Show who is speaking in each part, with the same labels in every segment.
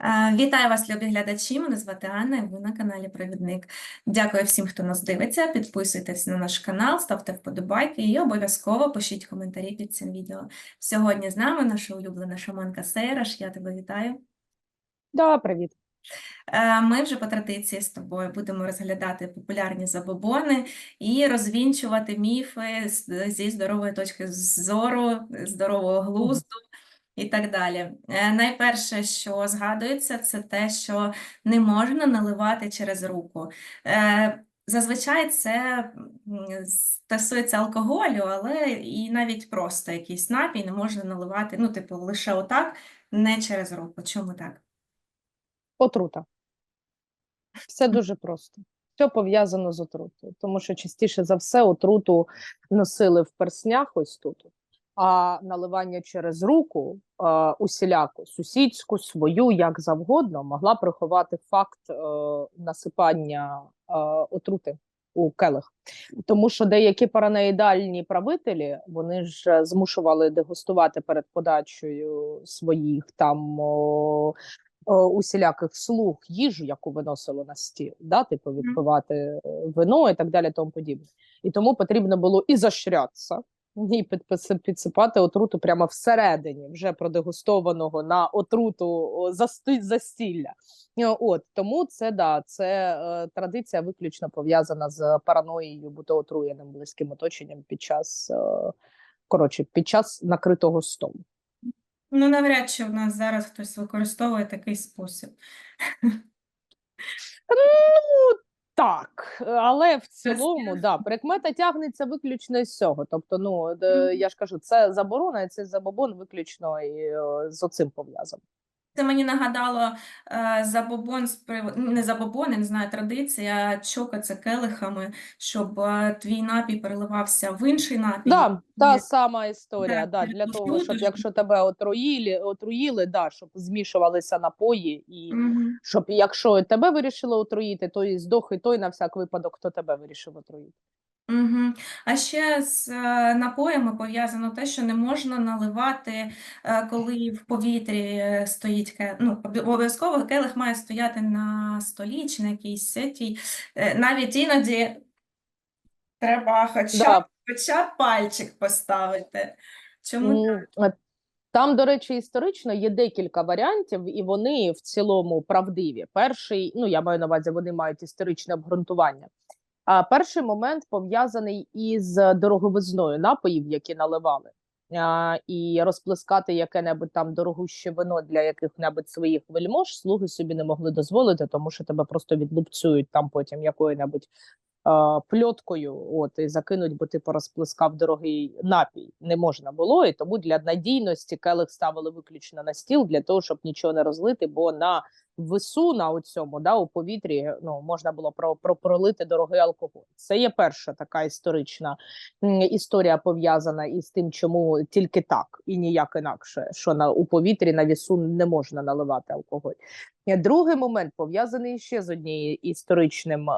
Speaker 1: Е, Вітаю вас, любі глядачі. Мене звати Анна, і ви на каналі Провідник. Дякую всім, хто нас дивиться. Підписуйтесь на наш канал, ставте вподобайки і обов'язково пишіть коментарі під цим відео. Сьогодні з нами наша улюблена шаманка Сейраш. Я тебе вітаю.
Speaker 2: Да, привіт.
Speaker 1: Е, Ми вже по традиції з тобою будемо розглядати популярні забобони і розвінчувати міфи зі здорової точки зору, здорового глузду і так далі. Е, Найперше, що згадується, це те, що не можна наливати через руку. Е, Зазвичай це стосується алкоголю, але і навіть просто якийсь напій не можна наливати, ну, типу, лише отак, не через руку. Чому так?
Speaker 2: Отрута. Все дуже просто. Все пов'язано з отрутою, тому що частіше за все отруту носили в перснях ось тут, а наливання через руку, е, усіляку, сусідську, свою, як завгодно, могла приховати факт е, насипання е, отрути у келих. Тому що деякі параноїдальні правителі вони ж змушували дегустувати перед подачею своїх там о, усіляких слуг їжу, яку виносили на стіл, да, типу відпивати е, вино і так далі, тому подібне. І тому потрібно було і защрятися, і підсипати отруту прямо всередині, вже продегустованого на отруту застілля. От тому це да, це е, традиція виключно пов'язана з параноєю бути отруєним близьким оточенням під час е, коротше, під час накритого столу.
Speaker 1: Ну, навряд чи в нас зараз хтось використовує такий спосіб.
Speaker 2: Ну так, але в цілому, да, прикмета тягнеться виключно з цього. Тобто, ну
Speaker 1: Мгм.
Speaker 2: я ж кажу, це заборона, і це забобон виключно і, е, з оцим пов'язано.
Speaker 1: Це мені нагадало е, забобон з приводу, не забобон, я не знаю, традиція чокатися келихами, щоб е, твій напій переливався в інший напій.
Speaker 2: Да, та сама історія.
Speaker 1: Да,
Speaker 2: Да, для того, щоб якщо тебе отруїли, отруїли, да, щоб змішувалися напої, і
Speaker 1: Мгм.
Speaker 2: щоб якщо тебе вирішили отруїти, то і здох і той на всяк випадок, хто тебе вирішив отруїти.
Speaker 1: Мгм. А ще з е, напоями пов'язано те, що не можна наливати, е, коли в повітрі е, стоїть ке... ну, обі- обов'язково келих має стояти на столі чи на якійсь сетій. Е, Навіть іноді треба хоча,
Speaker 2: Да.
Speaker 1: б- хоча б пальчик поставити. Чому так?
Speaker 2: М, Там, до речі, історично є декілька варіантів, і вони в цілому правдиві. Перший, ну я маю на увазі, вони мають історичне обґрунтування. А перший момент пов'язаний із дороговизною напоїв, які наливали. І розплескати яке-небудь там дорогуще вино для яких-небудь своїх вельмож слуги собі не могли дозволити, тому що тебе просто відлупцюють там потім якою-небудь пльоткою, от і закинуть, бо ти порозплескав дорогий напій. Не можна було, і тому для надійності келих ставили виключно на стіл для того, щоб нічого не розлити, бо на вису на оцьому, да, у повітрі ну, можна було про, про пролити дорогий алкоголь. Це є перша така історична історія пов'язана із тим, чому тільки так і ніяк інакше, що на у повітрі на вісу не можна наливати алкоголь. Другий момент пов'язаний ще з однією історичним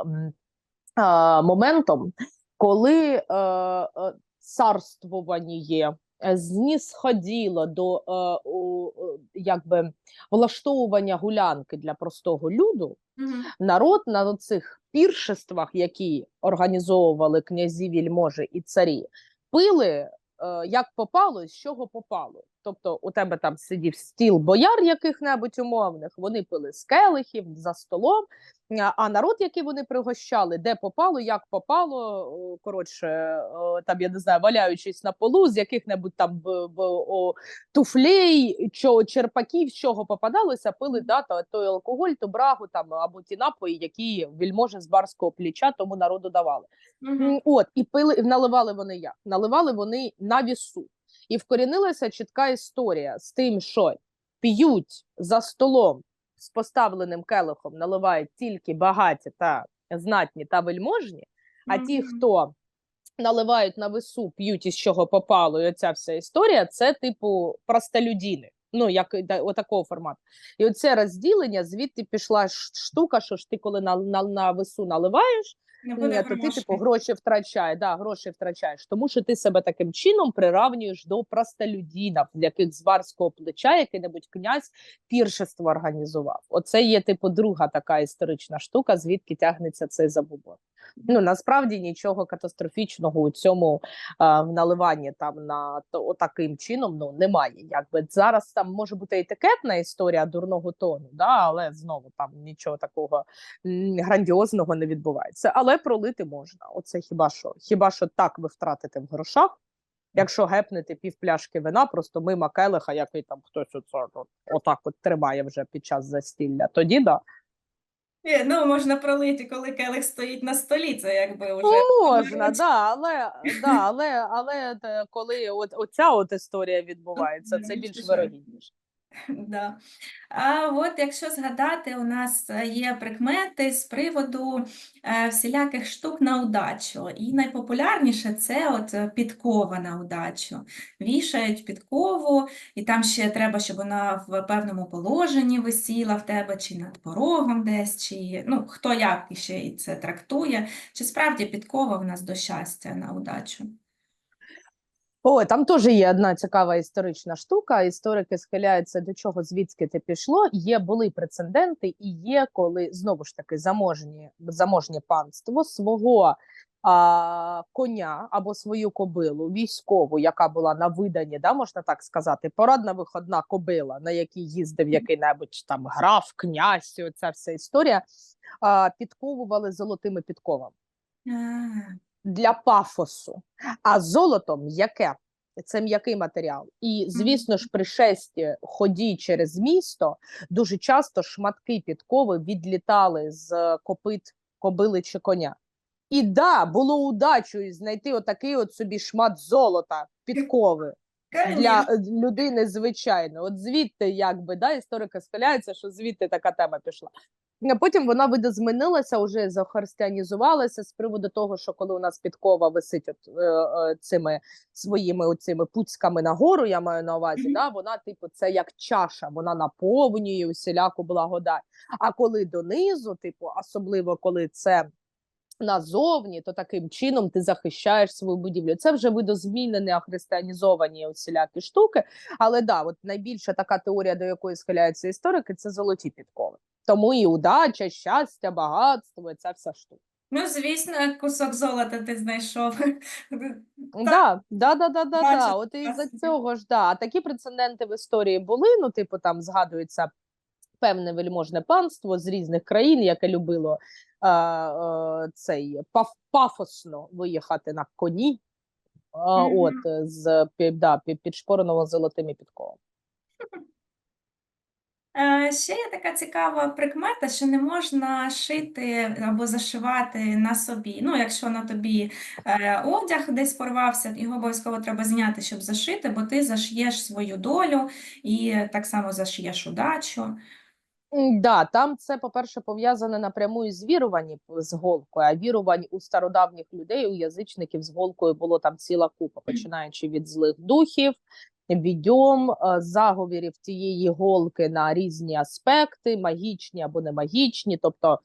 Speaker 2: моментом, коли е, е, царствування е, знісходіло до у, якби влаштовування гулянки для простого люду,
Speaker 1: Мгм.
Speaker 2: народ на цих піршествах, які організовували князі, вільможі і царі, пили як попало, з чого попало. Тобто, у тебе там сидів стіл бояр яких-небудь умовних, вони пили з келихів за столом. а- народ, який вони пригощали, де попало, як попало, коротше, там я не знаю, валяючись на полу, з яких-небудь там туфлей, черпаків, з чого попадалося, пили да, то, той алкоголь, то брагу там або ті напої, які вельможі з барського плеча тому народу давали. М, От і пили, наливали вони як? Наливали вони на вісу. І вкорінилася чітка історія з тим, що п'ють за столом з поставленим келихом, наливають тільки багаті та знатні та вельможні, а ті, хто наливають на весу, п'ють із чого попало, і оця вся історія, це типу простолюдіни. Ну, як отакого формату. І оце розділення, звідти пішла штука, що ж ти, коли на, на, на весу наливаєш,
Speaker 1: Не
Speaker 2: Ні,
Speaker 1: буде
Speaker 2: то ти типу гроші втрачаєш, да, гроші втрачаєш, тому що ти себе таким чином приравнюєш до простолюдінів, в яких з барського плеча який-небудь князь піршество організував. Оце є типу друга така історична штука, звідки тягнеться цей забубон. Ну насправді нічого катастрофічного у цьому а, в наливанні там на то таким чином ну немає. Якби зараз там може бути етикетна історія дурного тону, да, але знову там нічого такого грандіозного не відбувається. Але пролити можна. Оце хіба що? Хіба що так ви втратите в грошах? Якщо гепнете пів пляшки вина, просто мимо келиха, який там хтось оце, от, отак от тримає вже під час застілля, тоді да.
Speaker 1: Ні, Ну, можна пролити, коли келих стоїть на столі, це якби вже
Speaker 2: Ну, можна, да, але, да, але, але коли от, оця от історія відбувається, це більш вирогідніше.
Speaker 1: Да. А от якщо згадати, у нас е, є прикмети з приводу е, всіляких штук на удачу. І найпопулярніше це от е, підкова на удачу. Вішають підкову, і там ще треба, щоб вона в певному положенні висіла в тебе, чи над порогом десь, чи ну, хто як ще це трактує. Чи справді підкова в нас до щастя на удачу?
Speaker 2: Ой, там теж є одна цікава історична штука. Історики схиляються до чого звідки це пішло. Є були прецеденти, і є коли знову ж таки заможні заможнє панство свого а, коня або свою кобилу військову, яка була на виданні, да, можна так сказати, порадна виходна кобила, на якій їздив який-небудь там граф, князь, оця вся історія, а, підковували золотими підковами для пафосу. А золото м'яке. Це м'який матеріал. І, звісно ж, при шесті ході через місто дуже часто шматки підкови відлітали з копит кобили чи коня. І да, було удачею знайти отакий от собі шмат золота підкови для людини звичайно. От звідти, якби да, історики схиляються, що звідти така тема пішла. А потім вона видозмінилася, вже захристиянізувалася з приводу того, що коли у нас підкова висить от, е, е, цими своїми оцими пуцьками нагору, я маю на увазі, да, вона, типу, це як чаша, вона наповнює усіляку благодать. А коли донизу, типу, особливо коли це назовні, то таким чином ти захищаєш свою будівлю. Це вже видозмінені, ахристианізовані усілякі штуки. Але да, от найбільша така теорія, до якої схиляються історики, це золоті підкови. Тому і удача, щастя, багатство, і ця вся штука.
Speaker 1: Ну, звісно, кусок золота ти знайшов.
Speaker 2: Да, да, да, да, да, да. От із-за цього ж да. А такі прецеденти в історії були. Ну, типу, там згадується певне вельможне панство з різних країн, яке любило цей паф, пафосно виїхати на коні.
Speaker 1: Мгм.
Speaker 2: От е, з да, підшпореного золотими підковами.
Speaker 1: Е, Ще є така цікава прикмета, що не можна шити або зашивати на собі. Ну, якщо на тобі е, одяг десь порвався, його обов'язково треба зняти, щоб зашити, бо ти зашиєш свою долю і так само зашиєш удачу.
Speaker 2: Да, там це, по-перше, пов'язане напряму із віруванням з голкою, а вірувань у стародавніх людей, у язичників з голкою було там ціла купа, починаючи від злих духів, відьом, е, заговірів тієї голки на різні аспекти, магічні або не магічні. Тобто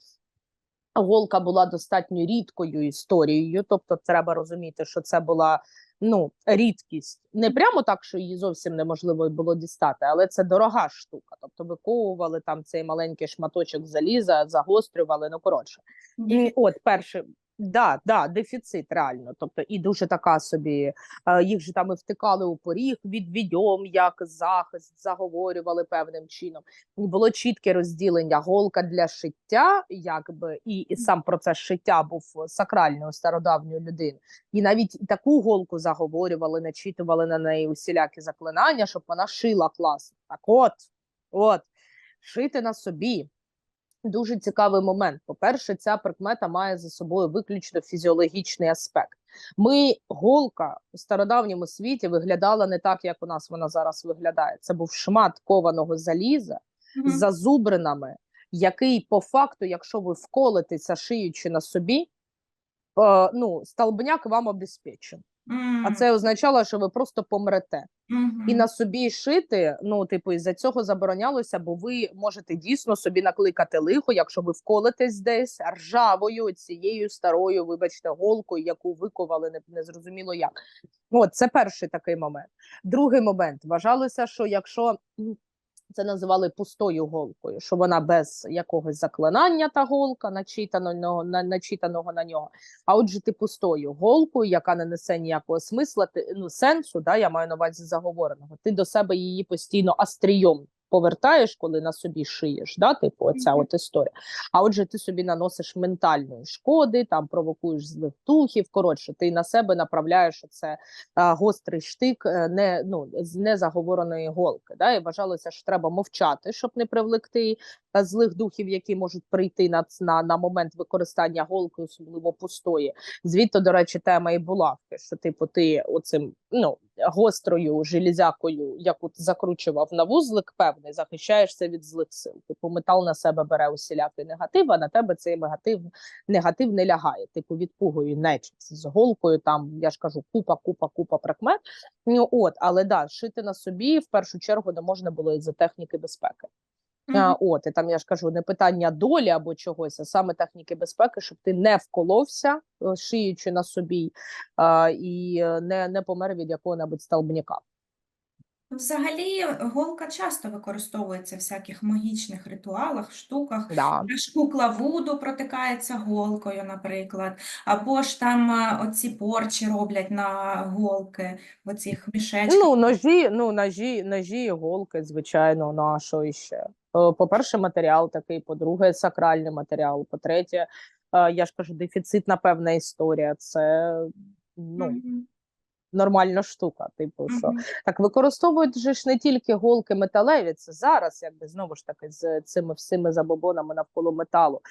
Speaker 2: голка була достатньо рідкою історією, тобто треба розуміти, що це була ну, рідкість. Не прямо так, що її зовсім неможливо було дістати, але це дорога штука. Тобто виковували там цей маленький шматочок заліза, загострювали, ну коротше. І от перше, да, да, дефіцит реально. Тобто, і дуже така собі, е, їх же там і втикали у поріг від відьом, як захист, заговорювали певним чином. Було чітке розділення голка для шиття, якби, і, і сам процес шиття був сакральний у стародавньої людини. І навіть таку голку заговорювали, начитували на неї усілякі заклинання, щоб вона шила класно. Так от, от, шити на собі. Дуже цікавий момент. По-перше, ця прикмета має за собою виключно фізіологічний аспект. Ми голка у стародавньому світі виглядала не так, як у нас вона зараз виглядає. Це був шмат кованого заліза
Speaker 1: Мгм.
Speaker 2: з зазубринами, який по факту, якщо ви вколитеся шиючи на собі, е, ну, столбняк вам обезпечен. А це означало, що ви просто помрете. І на собі шити, ну, типу, із-за цього заборонялося, бо ви можете дійсно собі накликати лихо, якщо ви вколитесь десь ржавою цією старою, вибачте, голкою, яку виковали не, не зрозуміло як. От це перший такий момент. Другий момент вважалося, що якщо це називали пустою голкою, що вона без якогось заклинання та голка, начитаного на начитаного на нього. А отже, ти пустою голкою, яка не несе ніякого смисла, ти, ну сенсу, да, я маю на увазі заговореного. Ти до себе її постійно астрійом повертаєш, коли на собі шиєш, да, типу, оця от історія. А отже, ти собі наносиш ментальної шкоди, там провокуєш злих духів. Коротше, ти на себе направляєш оце гострий штик е, не ну з незаговореної голки. Да, і вважалося, що треба мовчати, щоб не привлекти злих духів, які можуть прийти на, на, на момент використання голки, особливо пустої. Звідти, до речі, тема і булавки, що типу ти оцим ну гострою железякою, яку ти закручував на вузлик, певний, захищаєшся від злих сил. Типу метал на себе бере усілякий негатив, а на тебе цей негатив, негатив не лягає. Типу відпугою нечисть з голкою. Там я ж кажу, купа, купа, купа прикмет. Ну от, але да, шити на собі в першу чергу не можна було із-за техніки безпеки.
Speaker 1: Мгм.
Speaker 2: от, і там я ж кажу, не питання долі або чогось, а саме техніки безпеки, щоб ти не вколовся, е, шиючи на собі, а, і е, не, не помер від якого-небудь столбняка.
Speaker 1: Взагалі, голка часто використовується в всяких магічних ритуалах, штуках.
Speaker 2: Да.
Speaker 1: Ж кукла Вуду протикається голкою, наприклад, або ж там е, оці порчі роблять на голки в оцих мішечках.
Speaker 2: Ну, ножі, ну, ножі, ножі, іголки, звичайно, на що іще. Е, По-перше, матеріал такий, по-друге, сакральний матеріал. По-третє, е, я ж кажу, дефіцитна певна історія. Це ну,
Speaker 1: Мгм,
Speaker 2: нормальна штука. Типу, що
Speaker 1: мгм.
Speaker 2: Так використовують же ж не тільки голки металеві, це зараз, якби знову ж таки, з цими всіми забобонами навколо металу.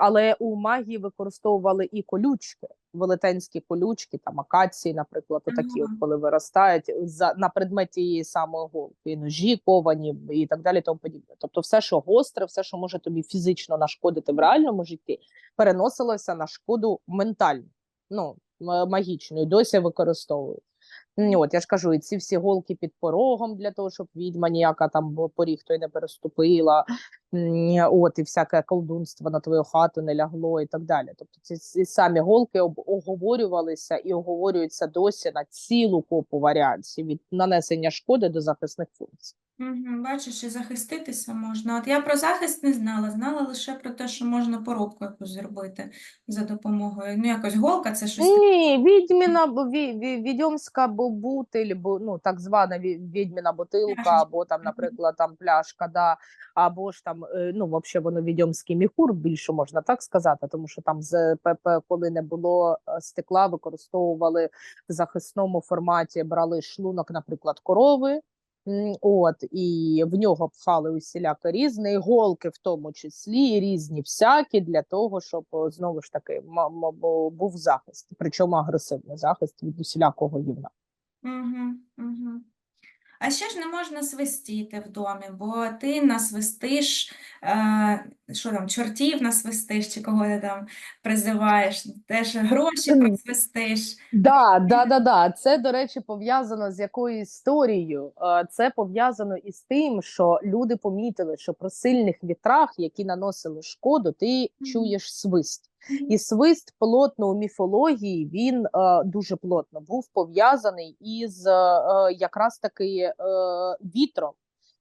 Speaker 2: Але у магії використовували і колючки, велетенські колючки, там акації, наприклад, такі, от
Speaker 1: Ага.
Speaker 2: коли виростають за на предмет тієї самої голки, ножі ковані і так далі, тому подібне. Тобто, все, що гостре, все, що може тобі фізично нашкодити в реальному житті, переносилося на шкоду ментальну, ну магічну, і досі використовують. От я ж кажу, і ці всі голки під порогом для того, щоб відьма ніяка там поріг той не переступила. От і всяке колдунство на твою хату не лягло і так далі. Тобто ці, ці самі голки об- оговорювалися і оговорюються досі на цілу купу варіантів від нанесення шкоди до захисних функцій.
Speaker 1: Мгм, Бачиш, і захиститися можна. От я про захист не знала, знала лише про те, що можна поробку якусь зробити за допомогою. Ну, якось голка це щось таке.
Speaker 2: Ні, відьміна бу- ві- ві- відьомська бу- бутиль, бу- ну так звана ві- відьміна бутилка,
Speaker 1: Пляшечка.
Speaker 2: або там, наприклад, там пляшка, да, або ж там, е, ну, взагалі, воно відьомський міхур, більше можна так сказати, тому що там з ПП, коли не було е, стекла, використовували в захисному форматі, брали шлунок, наприклад, корови. От, і в нього пхали усіляко різне, голки в тому числі, різні всякі, для того, щоб знову ж таки був захист, причому агресивний захист від усілякого гівна.
Speaker 1: Угу, угу. А ще ж не можна свистіти в домі, бо ти насвистиш, е, що там, чортів насвистиш, чи кого ти там призиваєш, теж гроші
Speaker 2: Мгм. Да, да, да, да. Це, до речі, пов'язано з якою історією. Е, Це пов'язано із тим, що люди помітили, що при сильних вітрах, які наносили шкоду, ти чуєш свист. І свист плотно у міфології він е, дуже плотно був пов'язаний із е, якраз таки е, вітром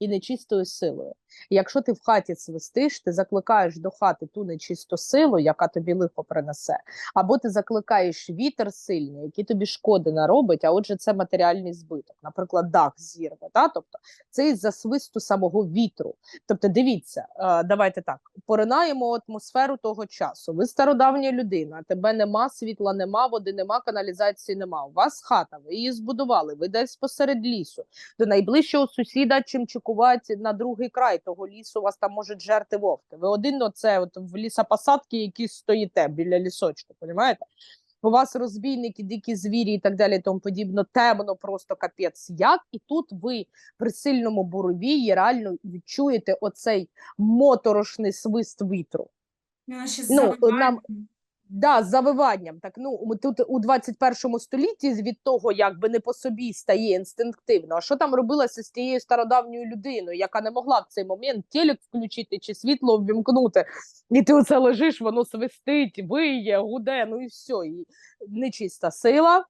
Speaker 2: і нечистою силою. Якщо ти в хаті свистиш, ти закликаєш до хати ту нечисту силу, яка тобі лихо принесе, або ти закликаєш вітер сильний, який тобі шкоди наробить, а отже, це матеріальний збиток, наприклад, дах зірве. Та? Тобто це із-за свисту самого вітру. Тобто, дивіться, е, давайте так поринаємо атмосферу того часу. Ви стародавня людина, тебе нема, світла нема, води нема, каналізації нема. У вас хата, ви її збудували, ви десь посеред лісу. До найближчого сусіда чим чекувати на другий край того лісу, вас там можуть жерти вовки. Ви один оце от в лісопосадки, які стоїте біля лісочку, понімаєте? У вас розбійники, дикі звірі і так далі, і тому подібно, темно, просто капець як. І тут ви при сильному буровії реально відчуєте оцей моторошний свист вітру.
Speaker 1: Ну,
Speaker 2: Ну, нам- Да, з завиванням. Так, ну ми тут у 21 столітті від того, якби не по собі стає інстинктивно. А що там робилося з тією стародавньою людиною, яка не могла в цей момент телек включити чи світло ввімкнути, і ти оце лежиш, воно свистить, виє, гуде, ну і все. І нечиста сила.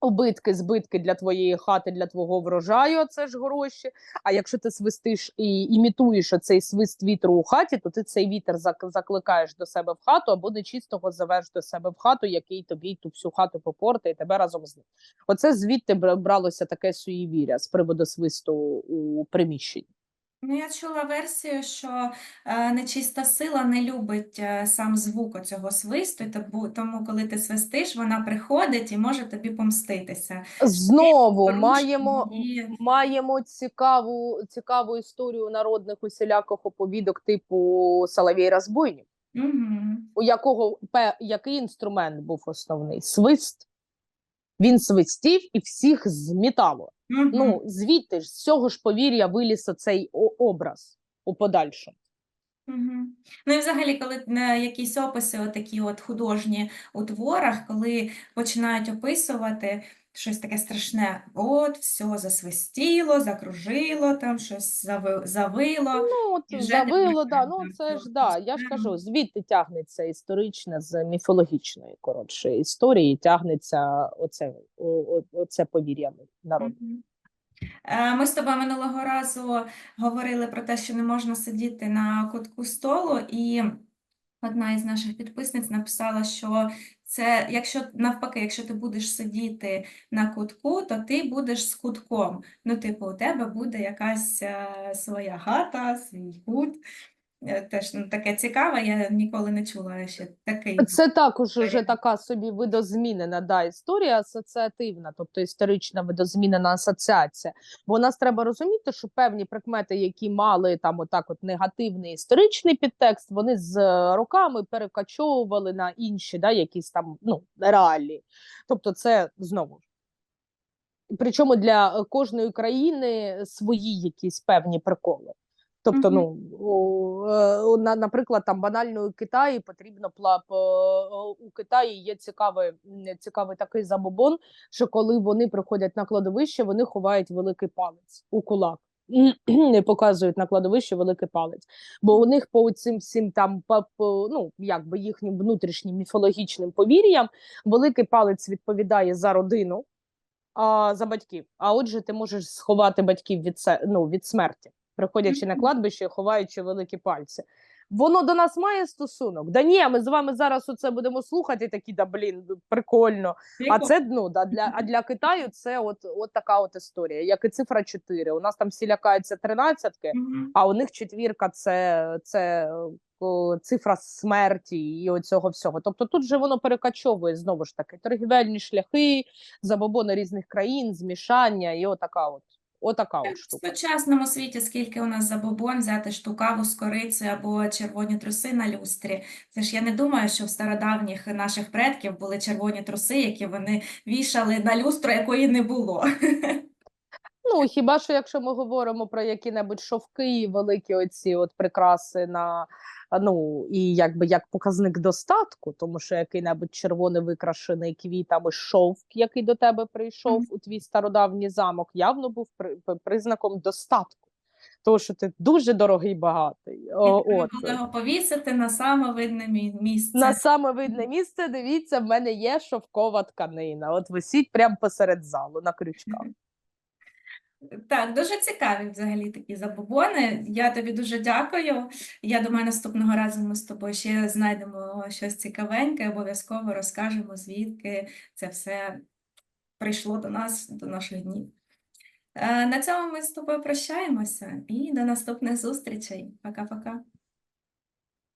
Speaker 2: Убитки, збитки для твоєї хати, для твого врожаю, це ж гроші. А якщо ти свистиш і імітуєш оцей свист вітру у хаті, то ти цей вітер зак- закликаєш до себе в хату або нечистого завеш до себе в хату, який тобі ту всю хату попортає тебе разом з ним. Оце звідти бралося таке суєвір'я з приводу свисту у приміщенні.
Speaker 1: Ну, я чула версію, що е, нечиста сила не любить е, сам звук цього свисту, і тому, тому, коли ти свистиш, вона приходить і може тобі помститися.
Speaker 2: Знову маємо,
Speaker 1: її-
Speaker 2: маємо цікаву, цікаву історію народних усіляких оповідок типу Соловій Розбойник.
Speaker 1: Мгм.
Speaker 2: у якого пе, який інструмент був основний? Свист. Він свистів і всіх змітало. Ну, звідти ж з цього ж повір'я виліз цей образ у подальшому.
Speaker 1: Ну і взагалі, коли на якісь описи, отакі от художні у творах, коли починають описувати щось таке страшне, от все засвистіло, закружило, там щось зави- завило.
Speaker 2: Ну,
Speaker 1: вже
Speaker 2: завило, да, ну це ж да, я ж кажу, звідти тягнеться історичне з міфологічної коротше історії, тягнеться оце, о- о- оце повір'я народу.
Speaker 1: Мгм. Е, Ми з тобою минулого разу говорили про те, що не можна сидіти на кутку столу, і одна із наших підписниць написала, що це, якщо навпаки, якщо ти будеш сидіти на кутку, то ти будеш з кутком. Ну, типу, у тебе буде якась е, своя хата, свій кут. Е, Теж ну, таке цікаве, я ніколи не чула ще такий.
Speaker 2: Це також вже така собі видозмінена да, історія асоціативна, тобто історична видозмінена асоціація. Бо у нас треба розуміти, що певні прикмети, які мали там отак от негативний історичний підтекст, вони з е, роками перекачовували на інші, да, якісь там ну, реалії. Тобто, це знову. Причому для е, кожної країни свої якісь певні приколи. Тобто, ну е, на, наприклад, там банально у Китаї потрібно у Китаї є цікавий, цікавий такий забобон, що коли вони приходять на кладовище, вони ховають великий палець у кулак. Не показують на кладовище великий палець, бо у них по цим всім там по, по, ну якби їхнім внутрішнім міфологічним повір'ям великий палець відповідає за родину, а за батьків. А отже, ти можеш сховати батьків від ну, від смерті, приходячи на кладбище, і ховаючи великі пальці. Воно до нас має стосунок? Да ні, ми з вами зараз оце будемо слухати, і такі, да блін, ну, прикольно. А це ну да для а для Китаю це от, от така от історія, як і цифра 4. У нас там всі лякаються тринадцятки, а у них четвірка це, це о, цифра смерті і оцього всього. Тобто тут же воно перекачовує знову ж таки торгівельні шляхи, забобони різних країн, змішання, і отака от, отака от
Speaker 1: В сучасному світі скільки у нас забобон взяти штукаву з корицею або червоні труси на люстрі. Це ж я не думаю, що в стародавніх наших предків були червоні труси, які вони вішали на люстру, якої не було.
Speaker 2: Ну хіба що якщо ми говоримо про які-небудь шовки, і великі оці от прикраси на ну і якби як показник достатку, тому що який-небудь червоний викрашений квітами шовк, який до тебе прийшов у твій стародавній замок, явно був при, при- признаком достатку. Тому що ти дуже дорогий багатий. О, от.
Speaker 1: його повісити на саме видне місце.
Speaker 2: На саме видне місце, дивіться, в мене є шовкова тканина. От висіть прямо посеред залу на крючках.
Speaker 1: Так, дуже цікаві взагалі такі забобони. Я тобі дуже дякую. Я думаю, наступного разу ми з тобою ще знайдемо щось цікавеньке, обов'язково розкажемо, звідки це все прийшло до нас, до наших днів. Е, На цьому ми з тобою прощаємося і до наступних зустрічей. Пока-пока.